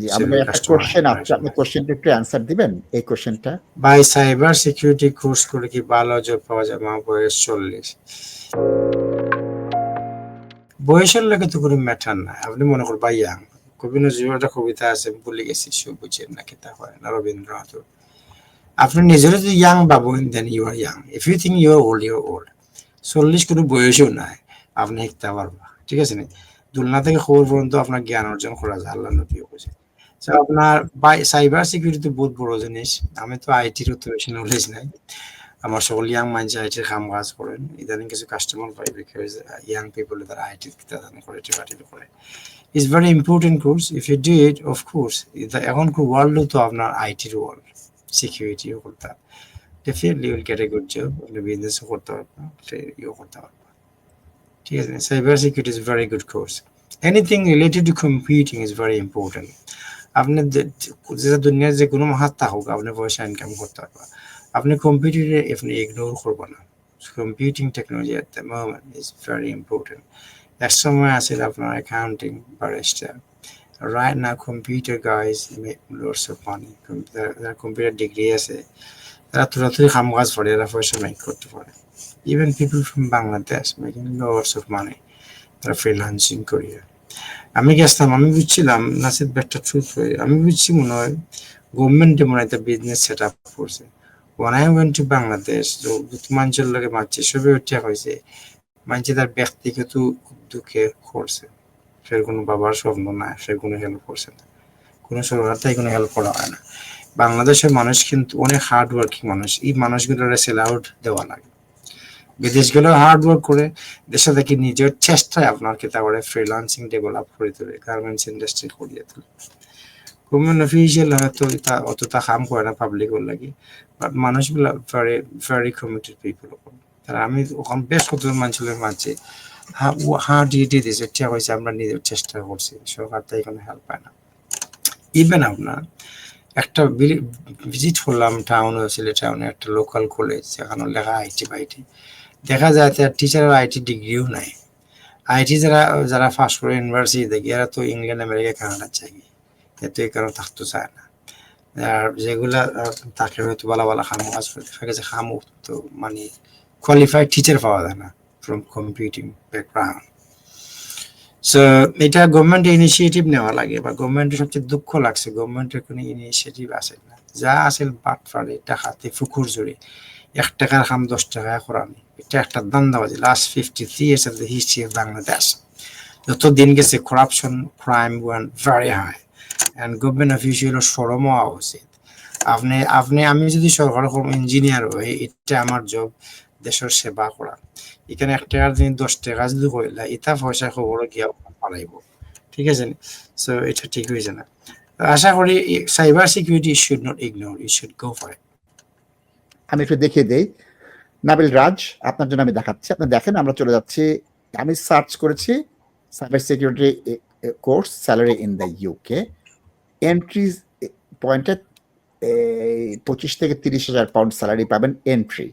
জি Civil আমাদের একটা customer question আছে। আপনি কোশ্চেনটা একটু অ্যান্সার দিবেন এই কোশ্চেনটা বাই সাইবার সিকিউরিটি কোর্স করে কি ভালো জব পাওয়া যায়? আমার বয়স চল্লিশ। বয়সের তো কোনো ম্যাটার না আপনি মনে করুন বা ইয়াং কবি নজরুল একটা কবিতা আছে ভুলে গেছি সবুজের না কিতা হয় না রবীন্দ্রনাথ আপনি নিজের যদি ইয়াং ভাবেন then you are young if you think you are old you old চল্লিশ কোনো বয়সও নাই। আপনি শিখতে পারবা। ঠিক আছে নি? দুলনা থেকে খবর পর্যন্ত আপনার জ্ঞান অর্জন করা যায় আল্লাহ বলছে So, আপনার সাইবার সিকিউরিটি বহুত বড় জিনিস। আমি তো আইটির বেশি নলেজ নাই। আমার সকল ইয়াং মাইন্ড আইটির কাম কাজ করেন। ইদানিং কিছু কাস্টমার পাই বিকজ ইয়াং পিপল তারা করে টিপাটি করে। It's very important course if you do it of course এখন তো আপনার আইটির ওয়ার্ল্ড সিকিউরিটিও করতে definitely will get a good job আপনি করতে পারবেন। করতে পারবেন। ঠিক আছে cyber security is very good course anything related to computing is very important আপনি যে- দুনিয়ার যে কোনো মাহাত থাকুক আপনি পয়সা ইনকাম করতে পারবেন আপনি কম্পিউটারে আপনি ইগনোর করবেন না। Computing technology at the moment is very important এক সময় আছে আপনার অ্যাকাউন্টিং বারিস্টার রাইট না computer guys loads of money যারা কম্পিউটার ডিগ্রি আছে, তারা তুরাতুরি কাম কাজ করে এরা পয়সা মেক করতে পারে। Even people from Bangladesh making loads of money তারা ফ্রিলান্সিং করিয়ে আমি গেছিলাম, আমি বুঝছিলাম নাসিদ ব্যাগটা ট্রুথ হয়ে, আমি বুঝছি মনে হয় গভর্নমেন্টে মনে হয় বিজনেস সেট আপ করছে। when I went to Bangladesh মানুষের লগে মারছে সবে উঠিয়া হয়েছে। মানছে তার ব্যক্তিগত উদ্যোগে করছে। সে কোনো বাবার স্বপ্ন না, সে কোনো হেল্প করছে না। কোনো সরকার তাই কোনো হেল্প করা হয় না। বাংলাদেশের মানুষ কিন্তু অনেক হার্ড ওয়ার্কিং মানুষ, এই মানুষগুলোর সেল আউট দেওয়া লাগে। বিদেশগুলো হার্ড ওয়ার্ক করে দেশে থেকে নিজের চেষ্টায় আপনার কি তারপরে ফ্রিলান্সিং ডেভেলপ করে তোলে গার্মেন্টস ইন্ডাস্ট্রি করিয়ে তোলে। গভর্নমেন্ট অফিসিয়াল হয়তো অতটা কাম করে না পাবলিকের লাগে বাট মানুষগুলা ভেরি ভেরি কমিটেড পিপল তারা আমি ওখান বেশ কতজন মানুষের মাঝে, হাঁ দিয়ে দিয়ে দিয়েছে ঠিক হয়েছে আমরা নিজের চেষ্টা করছি, সরকার তাই কোনো হেল্প পায় না। ইভেন আপনার একটা ভিজিট করলাম টাউন সিলেট টাউনে একটা লোকাল কলেজ যেখানে লেখা আইটি বাইটি দেখা যায় তার টিচারের আইটি ডিগ্রিও নাই আইটি যারা যারা ফার্স্ট করে ইউনিভার্সিটি দেখি এরা তো ইংল্যান্ড আমেরিকা কানাডা চাই এতে এই কারণে থাকতে চায় না। আর যেগুলা তাকে হয়তো বলা বলা খাম দেখা গেছে খাম তো মানে কোয়ালিফাইড টিচার পাওয়া যায় না ফ্রম কম্পিউটিং ব্যাকগ্রাউন্ড সো এটা গভর্নমেন্টের ইনিশিয়েটিভ নেওয়া লাগে বা গভর্নমেন্টের সবচেয়ে দুঃখ লাগছে। গভর্নমেন্টের কোনো ইনিশিয়েটিভ আসে না। যা আসেল বাট ফাড়ে টাকাতে, ফুকুর জুড়ে। এক টাকার খাম দশ টাকায় করানি এটা একটা দান্দাবাজি last fifty three years of the history of Bangladesh যত দিন গেছে corruption crime one very high and government official সরম হওয়া উচিত। আপনি আপনি, আমি যদি সরকার ইঞ্জিনিয়ার হই, এটা আমার জব দেশের সেবা করা। এখানে এক টাকার দিন দশ টাকা যদি কইলা এটা পয়সা খবর গিয়া পালাইব। ঠিক আছে? সো এটা ঠিক হয়েছে না। আশা করি cyber security should not ignore you should go for it আমি একটু দেখিয়ে দেই। নাবিল রাজ, আপনার জন্য আমি দেখাচ্ছি। আপনি দেখেন, আমরা চলে যাচ্ছি। আমি সার্চ করেছি cyber security course salary in the UK entry পয়েন্টে পঁচিশ থেকে তিরিশ হাজার পাউন্ড স্যালারি পাবেন এন্ট্রি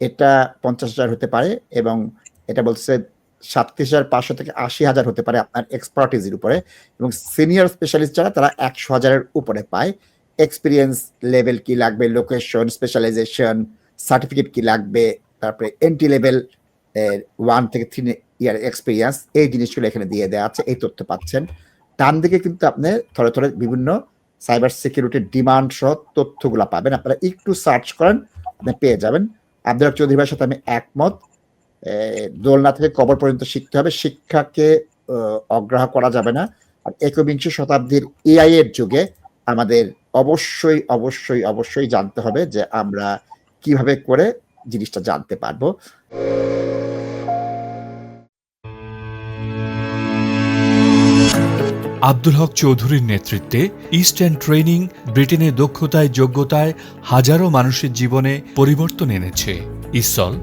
এটা পঞ্চাশ হাজার হতে পারে এবং এটা বলছে সাতত্রিশ হাজার পাঁচশো থেকে আশি হাজার হতে পারে আপনার এক্সপার্টিজের উপরে এবং সিনিয়র স্পেশালিস্ট যারা, তারা একশো হাজারের উপরে পায়। এক্সপিরিয়েন্স লেভেল কি লাগবে লোকেশন স্পেশালাইজেশন সার্টিফিকেট কি লাগবে, তারপরে এন্ট্রি লেভেল ওয়ান থেকে থ্রি ইয়ার এক্সপিরিয়েন্স এই জিনিসগুলো এখানে দিয়ে দেওয়া আছে, এই তথ্য পাচ্ছেন। ডান দিকে কিন্তু আপনি থরে থরে বিভিন্ন সাইবার সিকিউরিটির ডিমান্ড সহ তথ্যগুলো পাবেন। আপনারা একটু সার্চ করেন, আপনি পেয়ে যাবেন। আব্দুল চৌধুরী ভাইয়ের সাথে আমি একমত। দোলনা থেকে কবর পর্যন্ত শিখতে হবে। শিক্ষাকে অগ্রাহ করা যাবে না। আর একবিংশ শতাব্দীর এআই এর যুগে আমাদের অবশ্যই অবশ্যই অবশ্যই জানতে হবে যে আমরা কীভাবে করে জিনিসটা জানতে পারব। আব্দুল হক চৌধুরীর নেতৃত্বে ইস্টার্ন ট্রেনিং ব্রিটেনের দক্ষতায়, যোগ্যতায় হাজারো মানুষের জীবনে পরিবর্তন এনেছে। Isle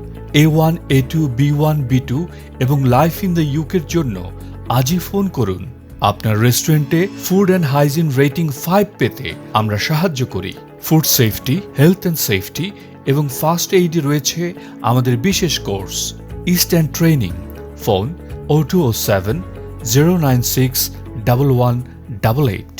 A one A two B one B two এবং লাইফ ইন দ্য ইউকের জন্য আজই ফোন করুন। আপনার রেস্টুরেন্টে food and hygiene rating five পেতে আমরা সাহায্য করি। Food safety health and safety এবং ফার্স্ট এইডে রয়েছে আমাদের বিশেষ course eastern training phone O two O seven zero nine six double one double eight